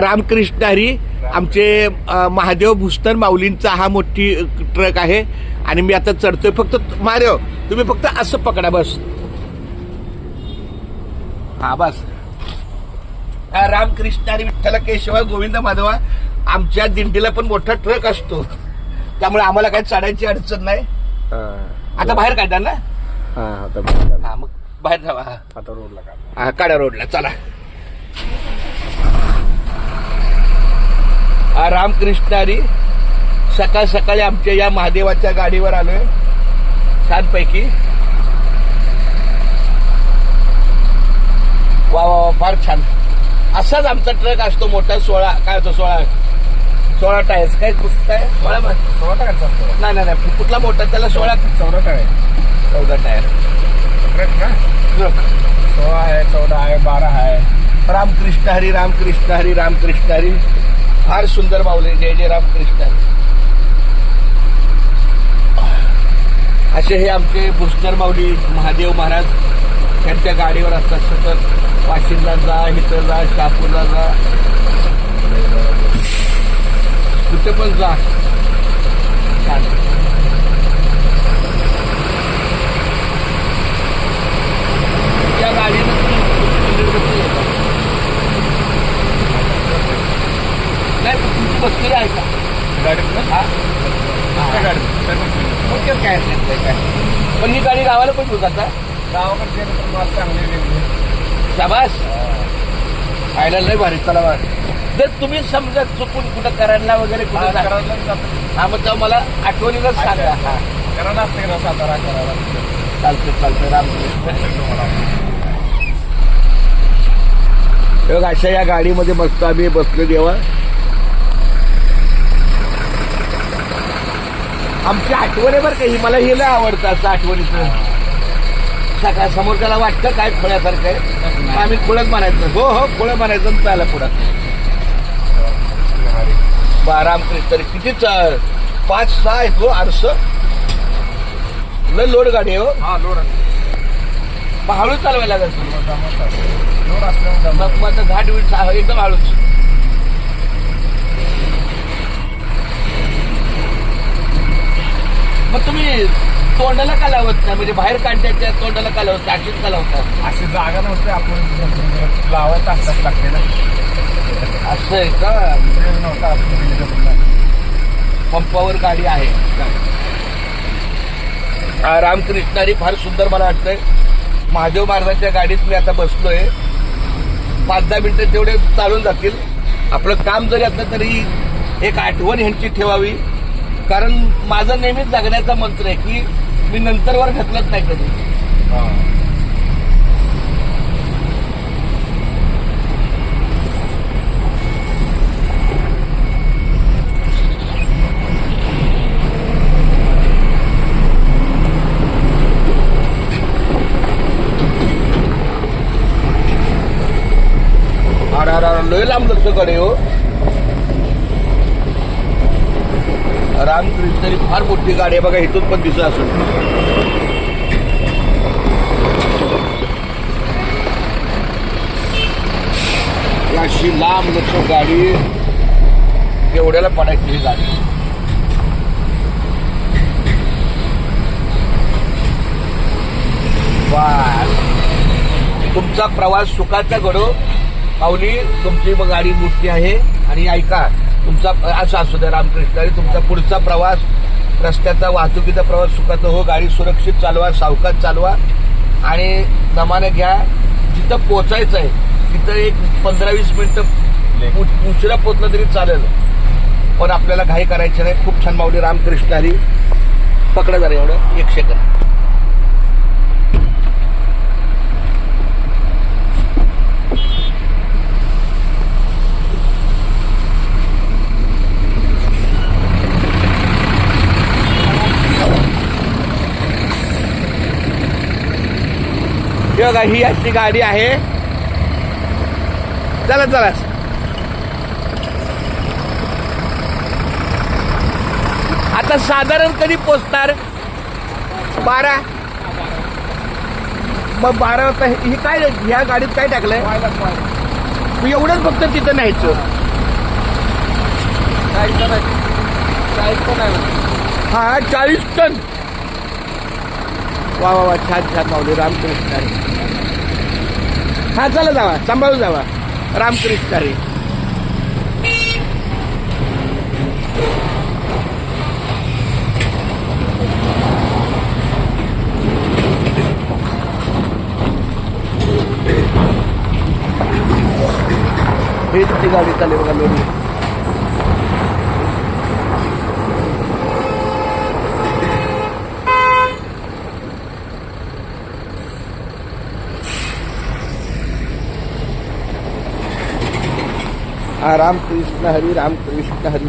रामकृष्ण हरी आमचे महादेव भुस्तर माऊलींचा हा मोठी ट्रक आहे. आणि मी आता चढतोय. फक्त मारेव तुम्ही फक्त असं पकडा बस. हा बस. हा, रामकृष्ण हरी विठ्ठल केशवा गोविंद माधवा आमच्या दिंडीला पण मोठा ट्रक असतो. त्यामुळे आम्हाला काही चढायची अडचण नाही. आता बाहेर काढणार ना? हा मग बाहेर जावा. आता रोडला काढा रोडला. चला. रामकृष्ण हरी सकाळ सकाळी आमच्या या महादेवाच्या गाडीवर आलोय. छानपैकी. वा वा वा, फार छान. असाच आमचा ट्रक असतो मोठा सोळा काय होतो सोळा सोळा टायर्स. काय कुठं काय सोळा सोळा टाकायचा असतो. नाही नाही नाही कुठला मोठा? त्याला सोळा चौदा टाळे चौदा टायर. ट्रक का ट्रक. सोळा आहे चौदा आहे बारा आहे. रामकृष्ण हरी रामकृष्ण हरी रामकृष्ण हरी. फार सुंदर माऊली जय जय रामकृष्ण. कृष्ण असे हे आमचे पुष्कर माऊली महादेव महाराज त्यांच्या गाडीवर असतात. सतत वाशिमला जा इथं जा शहापूरला जा. कुठे पण जा छान त्या गाडीनं तुम्ही बसलेले का? नाही पण तुमची बसलेली आहे का? गाडीत हा. त्या गाडीत. मग तेच काय काय? पण ही गाडी गावाला पण घेऊ आता गावाकडे चांगली वेगळी शाबास. खायला लय भारी. चला जर तुम्ही समजा चुकून कुठं करायला वगैरे कुठं जा- हा मग तेव्हा मला आठवणीनच सांगा. हा. करायला असते ना सातारा करायला चालतं चालतं हे बघ, अशा या गाडीमध्ये मस्त आम्ही बसलो देवा आमची आठवण आहे बरं का ही मला हे लय आवडतं असं आठवणीचं. सकाळ समोर त्याला वाटतं काय खोळ्यासारखं आहे. आम्ही खोळत म्हणायचं हो हो खोळं म्हणायचं आणि चाला पुढं. बा रामकृष्ण तरी किती चा- पाच सहा आहेत हो आरस. लय लोड गाडी आहे हो. हा लोड हळू चालवायला असल्यामुळे मग आता घाट सा- एकदम हळूच. मग तुम्ही तोंडाला का लावत नाही? म्हणजे बाहेर काढण्याच्या तोंडाला का लावत नाही? अशीच का लावता अशी जागा नव्हती आपण लावायचं असताच लागते ना. असं आहे का? वेळ नव्हता आपण. पंपावर गाडी आहे. हा, रामकृष्णारी फार सुंदर मला वाटतंय. महादेव महाराजांच्या गाडीत मी आता बसलोय. पाच दहा मिनिटं तेवढे चालून जातील. आपलं काम जरी असलं तरी एक आठवण ह्यांची ठेवावी. कारण माझं नेहमीच जगण्याचा मंत्र आहे की मी नंतरवर घातलंच नाही कधी हा. लय लांब लक्षकडे हो रामकृष्णारी फार मोठी गाडी आहे. बघा इथून पण दिसत असून अशी लांब लक्ष गाडी. एवढ्याला पडायची ही गाडी. तुमचा प्रवास सुखाचा घडो. पावली तुमची मग गाडी मोठी आहे. आणि ऐका तुमचा असं असू द्या रामकृष्ण आणि तुमचा पुढचा प्रवास रस्त्याचा वाहतुकीचा प्रवास सुखाचा हो गाडी सुरक्षित चालवा सावकाश चालवा आणि दमाने घ्या. जिथं पोचायचं आहे तिथं एक पंधरा वीस मिनिटं उशिरा पोचलं तरी चालेल. पण आपल्याला घाई करायची नाही. खूप छान माऊली रामकृष्ण हरी पकडा जरा एवढं. एक सेकंद हे बघा ही अशी गाडी आहे. चला चला. आता साधारण कधी पोचणार? बारा. मग बारा वाजता ही काय ह्या गाडीत काय टाकलंय. मग एवढंच फक्त तिथं न्यायचं. हा चाळीस टन. वा वा वा छान छान माऊली रामकृष्ण रे हा चला जावा सांभाळून जावा. रामकृष्ण रे हेच गाडी चालेल बघा लोणी. हा रामकृष्ण हरी रामकृष्ण हरी